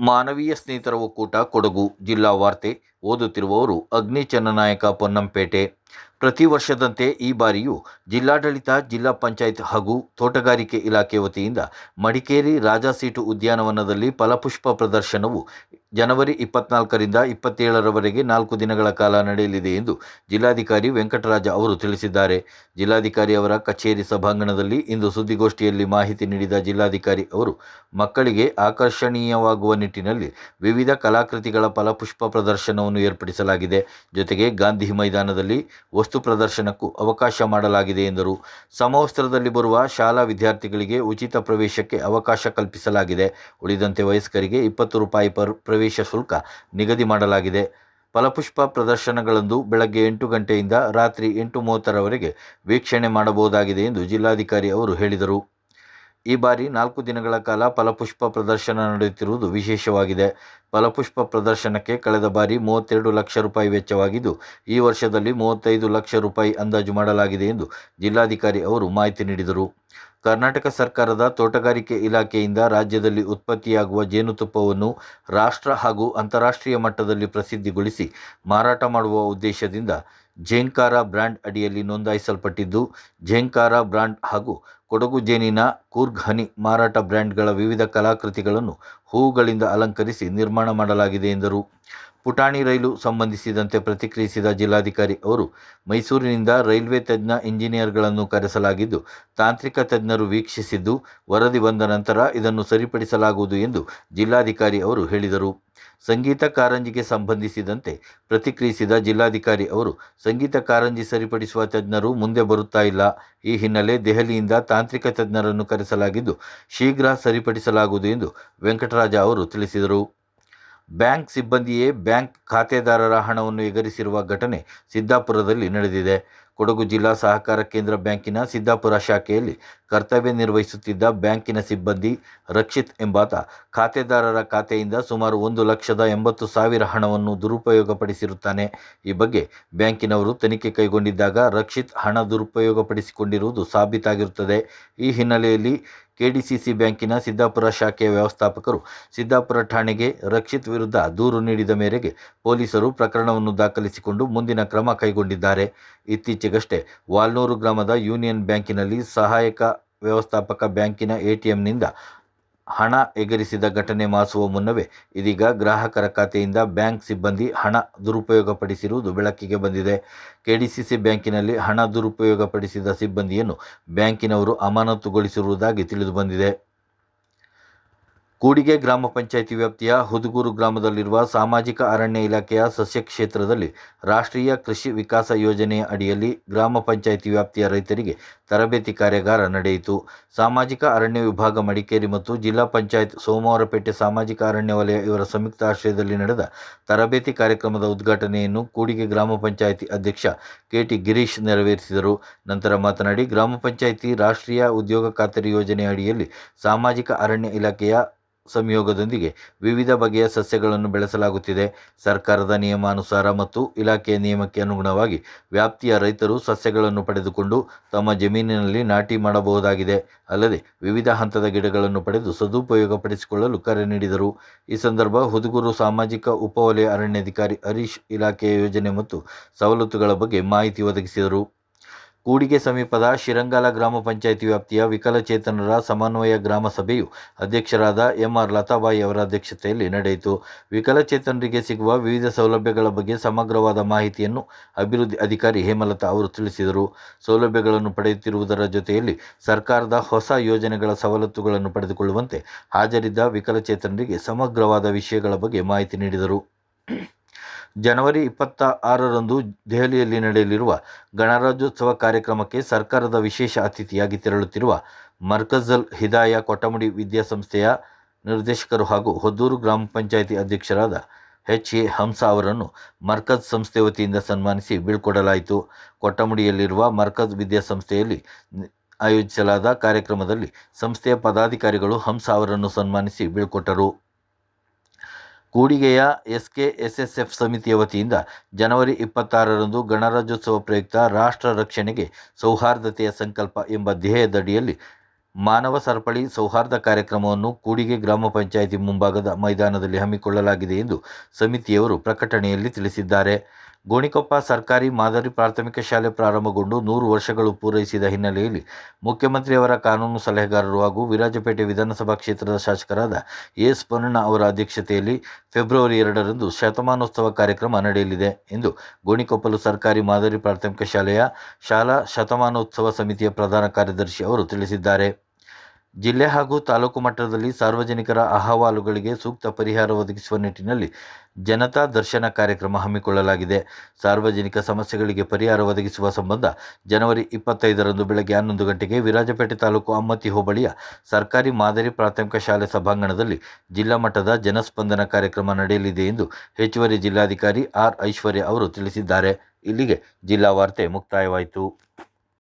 ಮಾನವೀಯ ಸ್ನೇಹಿತರ ಒಕ್ಕೂಟ ಕೊಡಗು ಜಿಲ್ಲಾ ವಾರ್ತೆ ಓದುತ್ತಿರುವವರು ಅಗ್ನಿ ಚನ್ನನಾಯಕ ಪೊನ್ನಂಪೇಟೆ. ಪ್ರತಿ ವರ್ಷದಂತೆ ಈ ಬಾರಿಯೂ ಜಿಲ್ಲಾಡಳಿತ, ಜಿಲ್ಲಾ ಪಂಚಾಯತ್ ಹಾಗೂ ತೋಟಗಾರಿಕೆ ಇಲಾಖೆ ವತಿಯಿಂದ ಮಡಿಕೇರಿ ರಾಜಾಸೀಟು ಉದ್ಯಾನವನದಲ್ಲಿ ಫಲಪುಷ್ಪ ಪ್ರದರ್ಶನವು ಜನವರಿ ಇಪ್ಪತ್ನಾಲ್ಕರಿಂದ ಇಪ್ಪತ್ತೇಳರವರೆಗೆ ನಾಲ್ಕು ದಿನಗಳ ಕಾಲ ನಡೆಯಲಿದೆ ಎಂದು ಜಿಲ್ಲಾಧಿಕಾರಿ ವೆಂಕಟರಾಜ ಅವರು ತಿಳಿಸಿದ್ದಾರೆ. ಜಿಲ್ಲಾಧಿಕಾರಿ ಅವರ ಕಚೇರಿ ಸಭಾಂಗಣದಲ್ಲಿ ಇಂದು ಸುದ್ದಿಗೋಷ್ಠಿಯಲ್ಲಿ ಮಾಹಿತಿ ನೀಡಿದ ಜಿಲ್ಲಾಧಿಕಾರಿ ಅವರು, ಮಕ್ಕಳಿಗೆ ಆಕರ್ಷಣೀಯವಾಗುವ ನಿಟ್ಟಿನಲ್ಲಿ ವಿವಿಧ ಕಲಾಕೃತಿಗಳ ಫಲಪುಷ್ಪ ಪ್ರದರ್ಶನವನ್ನು ಏರ್ಪಡಿಸಲಾಗಿದೆ. ಜೊತೆಗೆ ಗಾಂಧಿ ಮೈದಾನದಲ್ಲಿ ವಸ್ತು ಪ್ರದರ್ಶನಕ್ಕೂ ಅವಕಾಶ ಮಾಡಲಾಗಿದೆ ಎಂದರು. ಸಮವಸ್ತ್ರದಲ್ಲಿ ಬರುವ ಶಾಲಾ ವಿದ್ಯಾರ್ಥಿಗಳಿಗೆ ಉಚಿತ ಪ್ರವೇಶಕ್ಕೆ ಅವಕಾಶ ಕಲ್ಪಿಸಲಾಗಿದೆ. ಉಳಿದಂತೆ ವಯಸ್ಕರಿಗೆ ಇಪ್ಪತ್ತು ರೂಪಾಯಿ ಪರ್ ಪ್ರವೇಶ ಶುಲ್ಕ ನಿಗದಿ ಮಾಡಲಾಗಿದೆ. ಫಲಪುಷ್ಪ ಪ್ರದರ್ಶನಗಳಂದು ಬೆಳಗ್ಗೆ ಎಂಟು ಗಂಟೆಯಿಂದ ರಾತ್ರಿ ಎಂಟು ಮೂವತ್ತರವರೆಗೆ ವೀಕ್ಷಣೆ ಮಾಡಬಹುದಾಗಿದೆ ಎಂದು ಜಿಲ್ಲಾಧಿಕಾರಿ ಅವರು ಹೇಳಿದರು. ಈ ಬಾರಿ ನಾಲ್ಕು ದಿನಗಳ ಕಾಲ ಫಲಪುಷ್ಪ ಪ್ರದರ್ಶನ ನಡೆಯುತ್ತಿರುವುದು ವಿಶೇಷವಾಗಿದೆ. ಫಲಪುಷ್ಪ ಪ್ರದರ್ಶನಕ್ಕೆ ಕಳೆದ ಬಾರಿ ಮೂವತ್ತೆರಡು ಲಕ್ಷ ರೂಪಾಯಿ ವೆಚ್ಚವಾಗಿದ್ದು, ಈ ವರ್ಷದಲ್ಲಿ ಮೂವತ್ತೈದು ಲಕ್ಷ ರೂಪಾಯಿ ಅಂದಾಜು ಮಾಡಲಾಗಿದೆ ಎಂದು ಜಿಲ್ಲಾಧಿಕಾರಿ ಅವರು ಮಾಹಿತಿ ನೀಡಿದರು. ಕರ್ನಾಟಕ ಸರ್ಕಾರದ ತೋಟಗಾರಿಕೆ ಇಲಾಖೆಯಿಂದ ರಾಜ್ಯದಲ್ಲಿ ಉತ್ಪತ್ತಿಯಾಗುವ ಜೇನುತುಪ್ಪವನ್ನು ರಾಷ್ಟ್ರ ಹಾಗೂ ಅಂತಾರಾಷ್ಟ್ರೀಯ ಮಟ್ಟದಲ್ಲಿ ಪ್ರಸಿದ್ಧಿಗೊಳಿಸಿ ಮಾರಾಟ ಮಾಡುವ ಉದ್ದೇಶದಿಂದ ಝೇಂಕಾರ ಬ್ರ್ಯಾಂಡ್ ಅಡಿಯಲ್ಲಿ ನೋಂದಾಯಿಸಲ್ಪಟ್ಟಿದ್ದು ಝೇಂಕಾರ ಬ್ರ್ಯಾಂಡ್ ಹಾಗೂ ಕೊಡಗು ಜೇನಿನ ಕೂರ್ಗ್ ಹನಿ ಮಾರಾಟ ಬ್ರ್ಯಾಂಡ್ಗಳ ವಿವಿಧ ಕಲಾಕೃತಿಗಳನ್ನು ಹೂವುಗಳಿಂದ ಅಲಂಕರಿಸಿ ನಿರ್ಮಾಣ ಮಾಡಲಾಗಿದೆ ಎಂದರು. ಪುಟಾಣಿ ರೈಲು ಸಂಬಂಧಿಸಿದಂತೆ ಪ್ರತಿಕ್ರಿಯಿಸಿದ ಜಿಲ್ಲಾಧಿಕಾರಿ ಅವರು, ಮೈಸೂರಿನಿಂದ ರೈಲ್ವೆ ತಜ್ಞ ಇಂಜಿನಿಯರ್ಗಳನ್ನು ಕರೆಸಲಾಗಿದ್ದು, ತಾಂತ್ರಿಕ ತಜ್ಞರು ವೀಕ್ಷಿಸಿದ್ದು, ವರದಿ ಬಂದ ನಂತರ ಇದನ್ನು ಸರಿಪಡಿಸಲಾಗುವುದು ಎಂದು ಜಿಲ್ಲಾಧಿಕಾರಿ ಅವರು ಹೇಳಿದರು. ಸಂಗೀತ ಕಾರಂಜಿಗೆ ಸಂಬಂಧಿಸಿದಂತೆ ಪ್ರತಿಕ್ರಿಯಿಸಿದ ಜಿಲ್ಲಾಧಿಕಾರಿ ಅವರು, ಸಂಗೀತ ಕಾರಂಜಿ ಸರಿಪಡಿಸುವ ತಜ್ಞರು ಮುಂದೆ ಬರುತ್ತಾ ಇಲ್ಲ. ಈ ಹಿನ್ನೆಲೆ ದೆಹಲಿಯಿಂದ ತಾಂತ್ರಿಕ ತಜ್ಞರನ್ನು ಕರೆಸಲಾಗಿದ್ದು, ಶೀಘ್ರ ಸರಿಪಡಿಸಲಾಗುವುದು ಎಂದು ವೆಂಕಟರಾಜ ಅವರು ತಿಳಿಸಿದರು. ಬ್ಯಾಂಕ್ ಸಿಬ್ಬಂದಿಯೇ ಬ್ಯಾಂಕ್ ಖಾತೆದಾರರ ಹಣವನ್ನು ಎಗರಿಸಿರುವ ಘಟನೆ ಸಿದ್ದಾಪುರದಲ್ಲಿ ನಡೆದಿದೆ. ಕೊಡಗು ಜಿಲ್ಲಾ ಸಹಕಾರ ಕೇಂದ್ರ ಬ್ಯಾಂಕಿನ ಸಿದ್ದಾಪುರ ಶಾಖೆಯಲ್ಲಿ ಕರ್ತವ್ಯ ನಿರ್ವಹಿಸುತ್ತಿದ್ದ ಬ್ಯಾಂಕಿನ ಸಿಬ್ಬಂದಿ ರಕ್ಷಿತ್ ಎಂಬಾತ ಖಾತೆದಾರರ ಖಾತೆಯಿಂದ ಸುಮಾರು ಒಂದು ಲಕ್ಷದ ಎಂಬತ್ತು ಸಾವಿರ ಹಣವನ್ನು ದುರುಪಯೋಗಪಡಿಸಿರುತ್ತಾನೆ. ಈ ಬಗ್ಗೆ ಬ್ಯಾಂಕಿನವರು ತನಿಖೆ ಕೈಗೊಂಡಿದ್ದಾಗ ರಕ್ಷಿತ್ ಹಣ ದುರುಪಯೋಗಪಡಿಸಿಕೊಂಡಿರುವುದು ಸಾಬೀತಾಗಿರುತ್ತದೆ. ಈ ಹಿನ್ನೆಲೆಯಲ್ಲಿ ಕೆಡಿಸಿಸಿ ಬ್ಯಾಂಕಿನ ಸಿದ್ದಾಪುರ ಶಾಖೆಯ ವ್ಯವಸ್ಥಾಪಕರು ಸಿದ್ದಾಪುರ ಠಾಣೆಗೆ ರಕ್ಷಿತ್ ವಿರುದ್ಧ ದೂರು ನೀಡಿದ ಮೇರೆಗೆ ಪೊಲೀಸರು ಪ್ರಕರಣವನ್ನು ದಾಖಲಿಸಿಕೊಂಡು ಮುಂದಿನ ಕ್ರಮ ಕೈಗೊಂಡಿದ್ದಾರೆ. ಇತ್ತೀಚೆಗಷ್ಟೇ ವಾಲ್ನೂರು ಗ್ರಾಮದ ಯೂನಿಯನ್ ಬ್ಯಾಂಕಿನಲ್ಲಿ ಸಹಾಯಕ ವ್ಯವಸ್ಥಾಪಕ ಬ್ಯಾಂಕಿನ ಎಟಿಎಂನಿಂದ ಹಣ ಎಗರಿಸಿದ ಘಟನೆ ಮಾಸುವ ಮುನ್ನವೇ ಇದೀಗ ಗ್ರಾಹಕರ ಖಾತೆಯಿಂದ ಬ್ಯಾಂಕ್ ಸಿಬ್ಬಂದಿ ಹಣ ದುರುಪಯೋಗಪಡಿಸಿರುವುದು ಬೆಳಕಿಗೆ ಬಂದಿದೆ. ಕೆಡಿಸಿಸಿ ಬ್ಯಾಂಕಿನಲ್ಲಿ ಹಣ ದುರುಪಯೋಗಪಡಿಸಿದ ಸಿಬ್ಬಂದಿಯನ್ನು ಬ್ಯಾಂಕಿನವರು ಅಮಾನತುಗೊಳಿಸಿರುವುದಾಗಿ ತಿಳಿದುಬಂದಿದೆ ಕೂಡಿಗೆ ಗ್ರಾಮ ಪಂಚಾಯಿತಿ ವ್ಯಾಪ್ತಿಯ ಹುದುಗೂರು ಗ್ರಾಮದಲ್ಲಿರುವ ಸಾಮಾಜಿಕ ಅರಣ್ಯ ಇಲಾಖೆಯ ಸಸ್ಯ ಕ್ಷೇತ್ರದಲ್ಲಿ ರಾಷ್ಟ್ರೀಯ ಕೃಷಿ ವಿಕಾಸ ಯೋಜನೆಯ ಅಡಿಯಲ್ಲಿ ಗ್ರಾಮ ಪಂಚಾಯಿತಿ ವ್ಯಾಪ್ತಿಯ ರೈತರಿಗೆ ತರಬೇತಿ ಕಾರ್ಯಾಗಾರ ನಡೆಯಿತು. ಸಾಮಾಜಿಕ ಅರಣ್ಯ ವಿಭಾಗ ಮಡಿಕೇರಿ ಮತ್ತು ಜಿಲ್ಲಾ ಪಂಚಾಯತ್ ಸೋಮವಾರಪೇಟೆ ಸಾಮಾಜಿಕ ಅರಣ್ಯ ವಲಯ ಇವರ ಸಂಯುಕ್ತ ಆಶ್ರಯದಲ್ಲಿ ನಡೆದ ತರಬೇತಿ ಕಾರ್ಯಕ್ರಮದ ಉದ್ಘಾಟನೆಯನ್ನು ಕೂಡಿಗೆ ಗ್ರಾಮ ಪಂಚಾಯಿತಿ ಅಧ್ಯಕ್ಷ ಕೆಟಿ ಗಿರೀಶ್ ನೆರವೇರಿಸಿದರು. ನಂತರ ಮಾತನಾಡಿ, ಗ್ರಾಮ ಪಂಚಾಯಿತಿ ರಾಷ್ಟ್ರೀಯ ಉದ್ಯೋಗ ಖಾತರಿ ಯೋಜನೆ ಅಡಿಯಲ್ಲಿ ಸಾಮಾಜಿಕ ಅರಣ್ಯ ಇಲಾಖೆಯ ಸಂಯೋಗದೊಂದಿಗೆ ವಿವಿಧ ಬಗೆಯ ಸಸ್ಯಗಳನ್ನು ಬೆಳೆಸಲಾಗುತ್ತಿದೆ. ಸರ್ಕಾರದ ನಿಯಮಾನುಸಾರ ಮತ್ತು ಇಲಾಖೆಯ ನಿಯಮಕ್ಕೆ ಅನುಗುಣವಾಗಿ ವ್ಯಾಪ್ತಿಯ ರೈತರು ಸಸ್ಯಗಳನ್ನು ಪಡೆದುಕೊಂಡು ತಮ್ಮ ಜಮೀನಿನಲ್ಲಿ ನಾಟಿ ಮಾಡಬಹುದಾಗಿದೆ. ಅಲ್ಲದೆ ವಿವಿಧ ಹಂತದ ಗಿಡಗಳನ್ನು ಪಡೆದು ಸದುಪಯೋಗಪಡಿಸಿಕೊಳ್ಳಲು ಕರೆ ನೀಡಿದರು. ಈ ಸಂದರ್ಭ ಹುದುಗೂರು ಸಾಮಾಜಿಕ ಉಪವಲಯ ಅರಣ್ಯಾಧಿಕಾರಿ ಹರೀಶ್ ಇಲಾಖೆಯ ಯೋಜನೆ ಮತ್ತು ಸವಲತ್ತುಗಳ ಬಗ್ಗೆ ಮಾಹಿತಿ ಒದಗಿಸಿದರು. ಕೂಡಿಗೆ ಸಮೀಪದ ಶಿರಂಗಾಲ ಗ್ರಾಮ ಪಂಚಾಯಿತಿ ವ್ಯಾಪ್ತಿಯ ವಿಕಲಚೇತನರ ಸಮನ್ವಯ ಗ್ರಾಮ ಸಭೆಯು ಅಧ್ಯಕ್ಷರಾದ ಎಂಆರ್ ಲತಾಬಾಯಿ ಅವರ ಅಧ್ಯಕ್ಷತೆಯಲ್ಲಿ ನಡೆಯಿತು. ವಿಕಲಚೇತನರಿಗೆ ಸಿಗುವ ವಿವಿಧ ಸೌಲಭ್ಯಗಳ ಬಗ್ಗೆ ಸಮಗ್ರವಾದ ಮಾಹಿತಿಯನ್ನು ಅಭಿವೃದ್ಧಿ ಅಧಿಕಾರಿ ಹೇಮಲತಾ ಅವರು ತಿಳಿಸಿದರು. ಸೌಲಭ್ಯಗಳನ್ನು ಪಡೆಯುತ್ತಿರುವುದರ ಜೊತೆಯಲ್ಲಿ ಸರ್ಕಾರದ ಹೊಸ ಯೋಜನೆಗಳ ಸವಲತ್ತುಗಳನ್ನು ಪಡೆದುಕೊಳ್ಳುವಂತೆ ಹಾಜರಿದ್ದ ವಿಕಲಚೇತನರಿಗೆ ಸಮಗ್ರವಾದ ವಿಷಯಗಳ ಬಗ್ಗೆ ಮಾಹಿತಿ ನೀಡಿದರು. ಜನವರಿ ಇಪ್ಪತ್ತ ಆರರಂದು ದೆಹಲಿಯಲ್ಲಿ ನಡೆಯಲಿರುವ ಗಣರಾಜ್ಯೋತ್ಸವ ಕಾರ್ಯಕ್ರಮಕ್ಕೆ ಸರ್ಕಾರದ ವಿಶೇಷ ಅತಿಥಿಯಾಗಿ ತೆರಳುತ್ತಿರುವ ಮರ್ಕಜಲ್ ಹಿದಾಯ ಕೊಟ್ಟಮುಡಿ ವಿದ್ಯಾಸಂಸ್ಥೆಯ ನಿರ್ದೇಶಕರು ಹಾಗೂ ಹೊದ್ದೂರು ಗ್ರಾಮ ಪಂಚಾಯಿತಿ ಅಧ್ಯಕ್ಷರಾದ ಎಚ್ ಎ ಹಂಸ ಅವರನ್ನು ಮರ್ಕಜ್ ಸಂಸ್ಥೆ ವತಿಯಿಂದ ಸನ್ಮಾನಿಸಿ ಬೀಳ್ಕೊಡಲಾಯಿತು. ಕೊಟ್ಟಮುಡಿಯಲ್ಲಿರುವ ಮರ್ಕಜ್ ವಿದ್ಯಾಸಂಸ್ಥೆಯಲ್ಲಿ ಆಯೋಜಿಸಲಾದ ಕಾರ್ಯಕ್ರಮದಲ್ಲಿ ಸಂಸ್ಥೆಯ ಪದಾಧಿಕಾರಿಗಳು ಹಂಸ ಅವರನ್ನು ಸನ್ಮಾನಿಸಿ ಬೀಳ್ಕೊಟ್ಟರು. ಕೂಡಿಗೆಯ ಎಸ್ಕೆಎಸ್ಎಸ್ಎಫ್ ಸಮಿತಿಯ ವತಿಯಿಂದ ಜನವರಿ ಇಪ್ಪತ್ತಾರರಂದು ಗಣರಾಜ್ಯೋತ್ಸವ ಪ್ರಯುಕ್ತ ರಾಷ್ಟ್ರ ರಕ್ಷಣೆಗೆ ಸೌಹಾರ್ದತೆಯ ಸಂಕಲ್ಪ ಎಂಬ ಧ್ಯೇಯದಡಿಯಲ್ಲಿ ಮಾನವ ಸರಪಳಿ ಸೌಹಾರ್ದ ಕಾರ್ಯಕ್ರಮವನ್ನು ಕೂಡಿಗೆ ಗ್ರಾಮ ಪಂಚಾಯಿತಿ ಮುಂಭಾಗದ ಮೈದಾನದಲ್ಲಿ ಹಮ್ಮಿಕೊಳ್ಳಲಾಗಿದೆ ಎಂದು ಸಮಿತಿಯವರು ಪ್ರಕಟಣೆಯಲ್ಲಿ ತಿಳಿಸಿದ್ದಾರೆ. ಗೋಣಿಕೊಪ್ಪ ಸರ್ಕಾರಿ ಮಾದರಿ ಪ್ರಾಥಮಿಕ ಶಾಲೆ ಪ್ರಾರಂಭಗೊಂಡು ನೂರು ವರ್ಷಗಳು ಪೂರೈಸಿದ ಹಿನ್ನೆಲೆಯಲ್ಲಿ ಮುಖ್ಯಮಂತ್ರಿಯವರ ಕಾನೂನು ಸಲಹೆಗಾರರು ಹಾಗೂ ವಿರಾಜಪೇಟೆ ವಿಧಾನಸಭಾ ಕ್ಷೇತ್ರದ ಶಾಸಕರಾದ ಎಸ್ ಪೊನ್ನಣ್ಣ ಅವರ ಅಧ್ಯಕ್ಷತೆಯಲ್ಲಿ ಫೆಬ್ರವರಿ ಎರಡರಂದು ಶತಮಾನೋತ್ಸವ ಕಾರ್ಯಕ್ರಮ ನಡೆಯಲಿದೆ ಎಂದು ಗೋಣಿಕೊಪ್ಪಲು ಸರ್ಕಾರಿ ಮಾದರಿ ಪ್ರಾಥಮಿಕ ಶಾಲೆಯ ಶಾಲಾ ಶತಮಾನೋತ್ಸವ ಸಮಿತಿಯ ಪ್ರಧಾನ ಕಾರ್ಯದರ್ಶಿ ಅವರು ತಿಳಿಸಿದ್ದಾರೆ. ಜಿಲ್ಲೆ ಹಾಗೂ ತಾಲೂಕು ಮಟ್ಟದಲ್ಲಿ ಸಾರ್ವಜನಿಕರ ಅಹವಾಲುಗಳಿಗೆ ಸೂಕ್ತ ಪರಿಹಾರ ಒದಗಿಸುವ ನಿಟ್ಟಿನಲ್ಲಿ ಜನತಾ ದರ್ಶನ ಕಾರ್ಯಕ್ರಮ ಹಮ್ಮಿಕೊಳ್ಳಲಾಗಿದೆ. ಸಾರ್ವಜನಿಕ ಸಮಸ್ಯೆಗಳಿಗೆ ಪರಿಹಾರ ಒದಗಿಸುವ ಸಂಬಂಧ ಜನವರಿ ಇಪ್ಪತ್ತೈದರಂದು ಬೆಳಗ್ಗೆ ಹನ್ನೊಂದು ಗಂಟೆಗೆ ವಿರಾಜಪೇಟೆ ತಾಲೂಕು ಅಮ್ಮತ್ತಿ ಹೋಬಳಿಯ ಸರ್ಕಾರಿ ಮಾದರಿ ಪ್ರಾಥಮಿಕ ಶಾಲೆ ಸಭಾಂಗಣದಲ್ಲಿ ಜಿಲ್ಲಾ ಮಟ್ಟದ ಜನಸ್ಪಂದನ ಕಾರ್ಯಕ್ರಮ ನಡೆಯಲಿದೆ ಎಂದು ಹೆಚ್ಚುವರಿ ಜಿಲ್ಲಾಧಿಕಾರಿ ಆರ್ ಐಶ್ವರ್ಯ ಅವರು ತಿಳಿಸಿದ್ದಾರೆ. ಇಲ್ಲಿಗೆ ಜಿಲ್ಲಾ ವಾರ್ತೆ ಮುಕ್ತಾಯವಾಯಿತು.